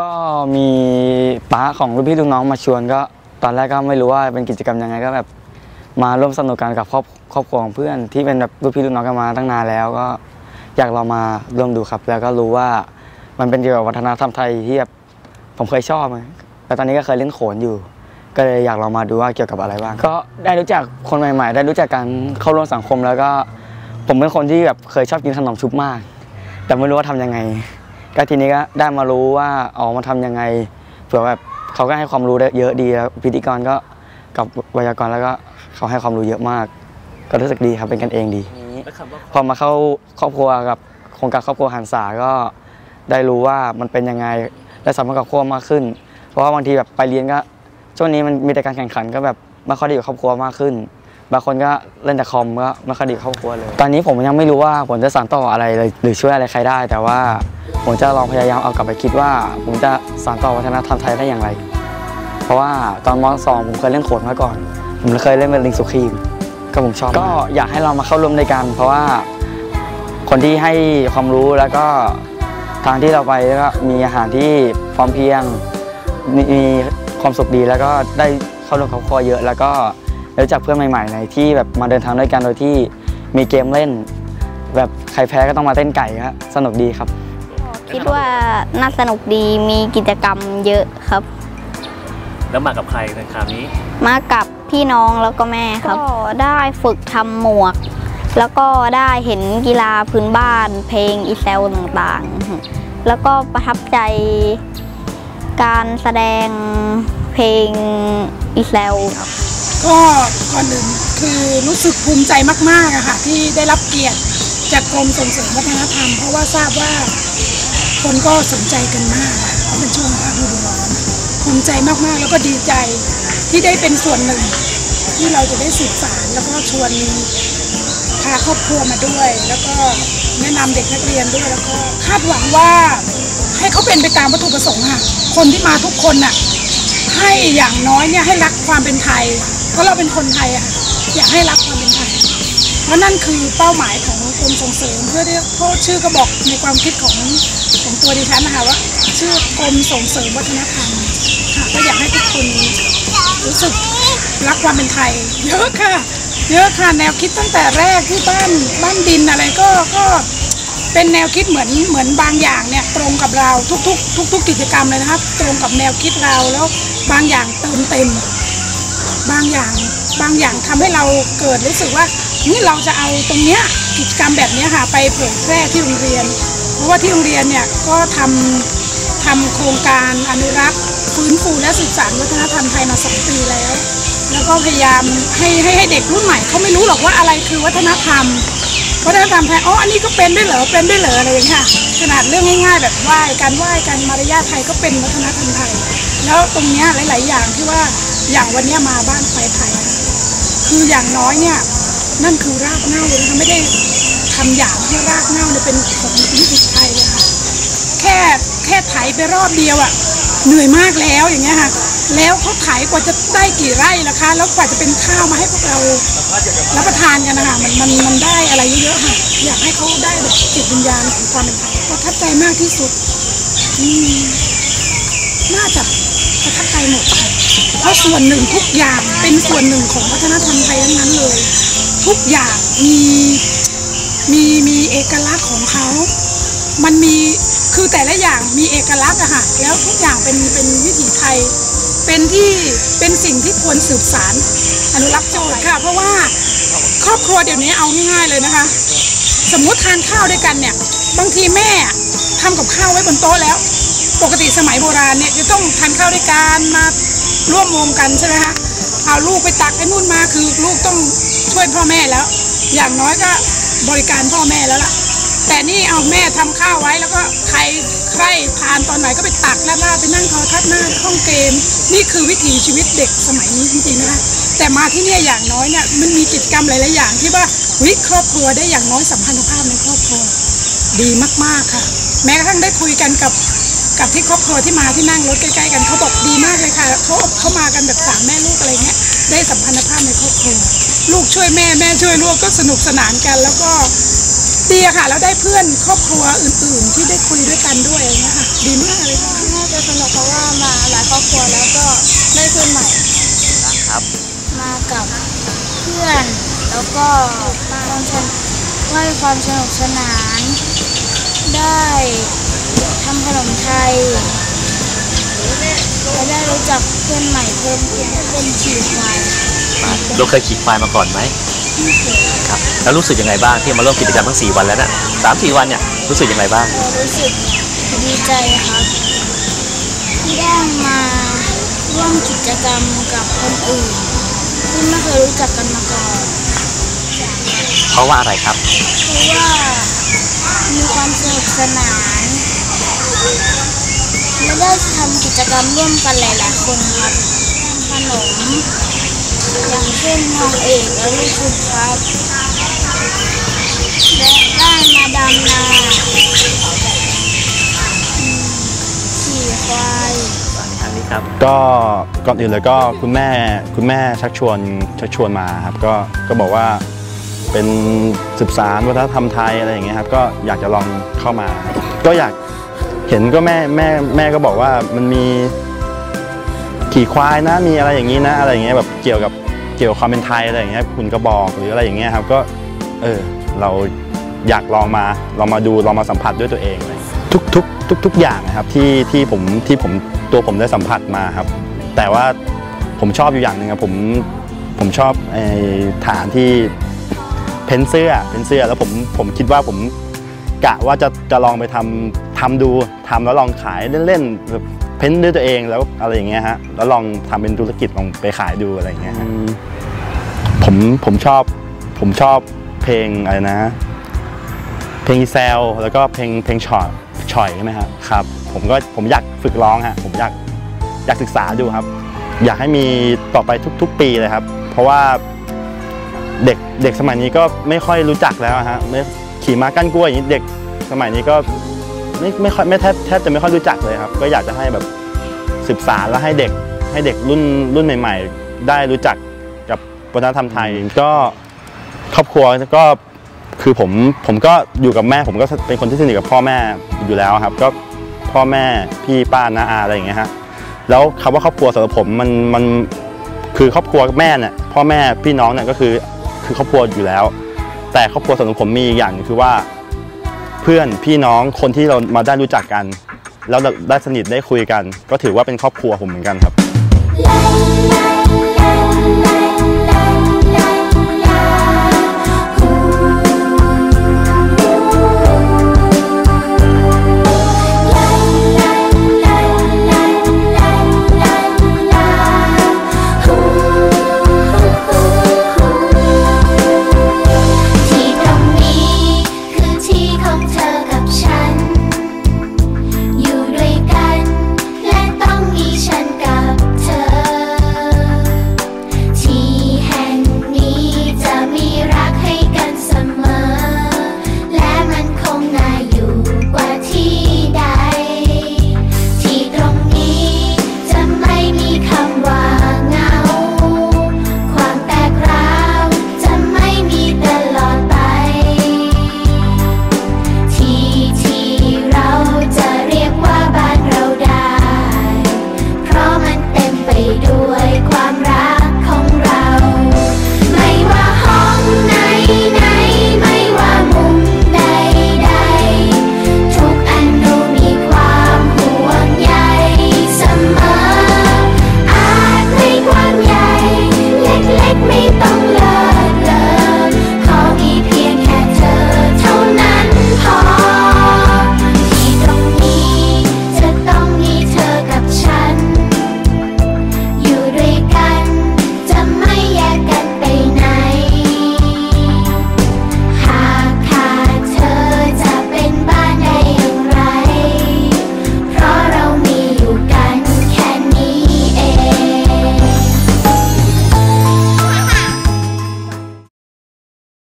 ก็มีป้าของรุ่นพี่รุ่นน้องมาชวนก็ตอนแรกก็ไม่รู้ว่าเป็นกิจกรรมยังไงก็แบบมาร่วมสนุกกันกับครอบครอบครัวของเพื่อนที่เป็นแบบรุ่นพี่รุ่นน้องกันมาตั้งนานแล้วก็อยากลองมาร่วมดูครับ แล้วก็รู้ว่ามันเป็นเกี่ยวกับวัฒนธรรมไทยที่แบบผมเคยชอบแล้วตอนนี้ก็เคยเล่นโขนอยู่ ก็เลยอยากลองมาดูว่าเกี่ยวกับอะไรบ้าง ก็ได้รู้จักคนใหม่ ๆ ได้รู้จักการเข้าร่วมสังคมแล้วก็ ผมเป็นคนที่แบบเคยชอบกินขนมชุบมาก แต่ไม่รู้ว่าทำยังไง ก็ทีนี้ก็ได้มารู้ว่าอ๋อมาทำยังไงเผื่อแบบเขาก็ให้ความรู้ได้เยอะดีแล้วพิธีกรก็กับไวยากรณ์แล้วก็เขาให้ความรู้เยอะมาก ก็รู้สึกดีครับเป็นกันเองดีแล้วคำว่าพอมาเข้าครอบครัวกับโครงการครอบครัวหันษาก็ได้รู้ว่ามันเป็นยังไงและสามารถกับครอบครัวมากขึ้น เพราะว่าบางทีแบบไปเรียนก็ช่วงนี้มันมีแต่การแข่งขันก็แบบไม่ค่อยได้อยู่กับครอบครัวมากขึ้น บางคนก็เล่นแต่คอมก็ไม่ค่อยได้อยู่กับครอบครัวเลย ตอนนี้ผมยังไม่รู้ว่าผมจะสานต่ออะไรเลยหรือช่วยอะไรใครได้ แต่ว่า ผมจะลองพยายามเอากลับไปคิดว่า ผมจะสานต่อวัฒนธรรมไทยได้อย่างไร เพราะว่าตอนมสองผมเคยเล่นโขนมาก่อน ผมเคยเล่นเป็นลิงสุขีมก็ผมชอบ ก็อยากให้เรามาเข้าร่วมด้วยกันเพราะว่าคนที่ให้ความรู้แล้วก็ทางที่เราไปแล้วก็มีอาหารที่พร้อมเพรียงมีมีความสุขดีแล้วก็ได้เข้าร่วมครอบครัวเยอะ แล้วก็ได้รู้จักเพื่อนใหม่ๆในที่แบบมาเดินทางด้วยกันโดยที่มีเกมเล่น แบบใครแพ้ก็ต้องมาเต้นไก่ครับสนุกดีครับ คิดว่าน่าสนุกดีมีกิจกรรมเยอะครับ แล้วมากับใครในคราวนี้ มากับพี่น้องแล้วก็แม่ครับ ก็ได้ฝึกทำหมวก แล้วก็ได้เห็นกีฬาพื้นบ้าน เพลงอีเซลต่างๆ แล้วก็ประทับใจการแสดงเพลงอีเซลก็ก่อนอื่นคือรู้สึกภูมิใจมากๆอะค่ะที่ได้รับเกียรติจากกรมส่งเสริมวัฒนธรรม เพราะว่าทราบว่า คนก็สนใจกันมากเพราะเป็นช่วงฤดูร้อนภูมิใจมากๆแล้วก็ดีใจที่ได้เป็นส่วนหนึ่ง ที่เราจะได้สืบสารแล้วก็ชวนพาครอบครัวมาด้วย แล้วก็แนะนำเด็กนักเรียนด้วยแล้วก็คาดหวังว่าให้เขาเป็นไปตามวัตถุประสงค์ค่ะคนที่มาทุกคนน่ะให้อย่างน้อยเนี่ยให้รักความเป็นไทย เพราะเราเป็นคนไทยอะอยากให้รักความเป็นไทย เพราะนั่นคือเป้าหมายของกรมส่งเสริม เพื่อที่เพราะชื่อก็บอกในความคิดของของตัวดิฉันนะคะว่าชื่อกรมส่งเสริมวัฒนธรรมค่ะก็อยากให้ทุกคนรู้สึกรักความเป็นไทย เยอะค่ะ เยอะค่ะแนวคิดตั้งแต่แรกที่บ้านบ้านดินอะไรก็ก็เป็นแนวคิดเหมือนเหมือนบางอย่างเนี่ยตรงกับเราทุกๆ ทุก ๆ กิจกรรมเลยนะครับ ตรงกับแนวคิดเราแล้วบางอย่างเติมเต็ม บางอย่างบางอย่างทำให้เราเกิดรู้สึกว่า นี่เราจะเอาตรงเนี้ยกิจกรรมแบบนี้ค่ะไปเผยแพร่ที่โรงเรียน เพราะว่าที่โรงเรียนเนี่ยก็ทำทำโครงการอนุรักษ์ฟื้นฟูและสืบสานวัฒนธรรมไทยมาสองปีแล้ว แล้วก็พยายามให้ให้ให้เด็กรุ่นใหม่เขาไม่รู้หรอกว่าอะไรคือวัฒนธรรมวัฒนธรรมไทยอ๋ออันนี้ก็เป็นด้วยเหรอเป็นด้วยเหรออะไรอย่างเงี้ยค่ะขนาดเรื่องง่าย ๆ แบบไหว้การไหว้การมารยาทไทยก็เป็นวัฒนธรรมไทย แล้วตรงเนี้ยหลาย ๆ อย่างที่ว่าอย่างวันเนี้ยมาบ้านไฟไทย คืออย่างน้อยเนี่ย นั่นคือรากเหง้าเลยนะคะไม่ได้ทำอย่างที่รากเหง้าเนี่ยเป็นของวิถีไทยเลยค่ะแค่แค่ไถไปรอบเดียวอะ่ะเหนื่อยมากแล้วอย่างเงี้ยค่ะแล้วเขาไถกว่าจะได้กี่ไร่ล่ะคะ แล้วกว่าจะเป็นข้าวมาให้พวกเรารับประทานกันนะคะมันมันมันได้อะไรเยอะๆค่ะ อยากให้เขาได้แบบจิตวิญญาณของความเป็นไทยประทับใจมากที่สุดน่าจะประทับใจหมดค่ะ เพราะส่วนหนึ่งทุกอย่างเป็นส่วนหนึ่งของวัฒนธรรมไทยทั้งนั้นเลย ทุกอย่างมีมีมีเอกลักษณ์ของเขา มันมีคือแต่ละอย่างมีเอกลักษณ์อะค่ะแล้วทุกอย่างเป็นเป็นวิถีไทย เป็นที่เป็นสิ่งที่ควรสืบสารอนุรักษ์โจทย์ค่ะ เพราะว่าครอบครัวเดี๋ยวนี้เอาง่ายๆเลยนะคะ สมมุติทานข้าวด้วยกันเนี่ย บางทีแม่ทำกับข้าวไว้บนโต๊ะแล้ว ปกติสมัยโบราณเนี่ยจะต้องทานข้าวด้วยกันมา ร่วมวงกันใช่ไหมคะเอาลูกไปตักไอ้นู่นมาคือลูกต้องช่วยพ่อแม่แล้ว อย่างน้อยก็บริการพ่อแม่แล้วล่ะ แต่นี่เอาแม่ทำข้าวไว้แล้วก็ใครใครทานตอนไหนก็ไปตักแล้วลาไปนั่งโทอทัศน์หน้าห้องเกม นี่คือวิถีชีวิตเด็กสมัยนี้จริงๆนะคะแต่มาที่นี่อย่างน้อยเนี่ยมันมีกิจกรรมหลายๆอย่างที่ว่าวิครอบครัวได้อย่างน้อยสัมพันธภาพในครอบครัว ดีมากๆค่ะ แม้กระทั่งได้คุยกันกับ กับที่ครอบครัวที่มาที่นั่งรถใกล้ๆกันเขาบอกดีมากเลยค่ะเขาเขามากันแบบสามแม่ลูกอะไรเงี้ยได้สัมพันธภาพในครอบครัวลูกช่วยแม่แม่ช่วยลูกก็สนุกสนานกัน แล้วก็ดีค่ะแล้วได้เพื่อนครอบครัวอื่น ๆ ที่ได้คุยด้วยกันด้วยอะไรเงี้ยค่ะดีมากเลยค่ะน่าจะสนุกเพราะว่ามาหลายครอบครัวแล้วก็ได้เพื่อนใหม่ครับ มากับเพื่อนแล้วก็ความสนว่ความสนุกสนานได้ ทำขนมไทยและได้รู้จักเพื่อนใหม่เพิ่มขึ้นเป็นขี่ควายเราเคยขี่ควายมาก่อนไหมครับแล้วรู้สึกยังไงบ้างที่มาร่วมกิจกรรมทั้ง4วันแล้วนะสามสี่วันเนี่ยรู้สึกยังไงบ้างก็รู้สึกดีใจครับที่ได้มาร่วมกิจกรรมกับคนอื่นที่ไม่เคยรู้จักกันมาก่อนเพราะว่าอะไรครับเพราะว่ามีความสนุกสนาน และได้ทำกิจกรรมร่วมกันหลายๆคนครับขนม อย่างเช่นนองเอกและลูกคุณครับและได้มาดำนาขี่ควายทางนี้ครับก็ก่อนอื่นเลยก็คุณแม่คุณแม่ชักชวนชักชวนมาครับก็ก็บอกว่าเป็นสืบสารวัฒนธรรมไทยอะไรอย่างเงี้ยครับก็อยากจะลองเข้ามา ก็อยาก เห็นก็แม่แม่แม่ก็บอกว่ามันมีขี่ควายนะมีอะไรอย่างนี้นะ อะไรอย่างเงี้ยแบบเกี่ยวกับเกี่ยวกับความเป็นไทยอะไรอย่างเงี้ยคุณก็บอกหรืออะไรอย่างเงี้ยครับก็เออเราอยากลองมาลองมาดูลองมาสัมผัสด้วยตัวเองเงี้ยทุกทุกทุกทุกอย่างนะครับที่ที่ผมที่ผมตัวผมได้สัมผัสมาครับ แต่ว่าผมชอบอยู่อย่างหนึ่งครับผมผมชอบไอ้ฐานที่เพ้นเสื้อเพ้นเสื้อแล้วผมผมคิดว่าผมกะว่าจะจะลองไปทำ ทำดูทำแล้วลองขายเล่นๆแบบเพ้นด้วยตัวเองแล้วอะไรอย่างเงี้ยฮะแล้วลองทำเป็นธุรกิจลองไปขายดูอะไรอย่างเงี้ยฮะผมผมชอบผมชอบเพลงอะไรนะ เพลงอีแซลแล้วก็เพลงเพลงชอตชอยใช่ไหมครับครับ ผมก็ผมอยากฝึกร้องฮะผมอยากอยากศึกษาดูครับ อยากให้มีต่อไปทุก ๆ ปีเลยครับ เพราะว่าเด็กเด็กสมัยนี้ก็ไม่ค่อยรู้จักแล้วฮะไม่ขี่ม้ากั้นกล้วยอย่างนี้เด็กสมัยนี้ก็ ไม่ไม่ค่อยไม่แทบแทบจะไม่ค่อยรู้จักเลยครับ ก็อยากจะให้แบบสืบสารแล้วให้เด็กให้เด็กรุ่นรุ่นใหม่ ๆ ได้รู้จักกับวัฒนธรรมไทย ก็ครอบครัวก็คือผมผมก็อยู่กับแม่ผมก็เป็นคนที่สนิทกับพ่อแม่อยู่แล้วครับ ก็พ่อแม่พี่ป้าน้าอาอะไรอย่างเงี้ยฮะแล้วคำว่าครอบครัวสำหรับผมมันมันคือครอบครัวแม่เนี่ยพ่อแม่พี่น้องเนี่ยก็คือคือครอบครัวอยู่แล้ว แต่ครอบครัวสำหรับผมมีอีกอย่างหนึงคือว่าเพื่อนพี่น้องคนที่เรามาได้รู้จักกัน แล้วได้สนิทได้คุยกัน ก็ถือว่าเป็นครอบครัวผมเหมือนกันครับ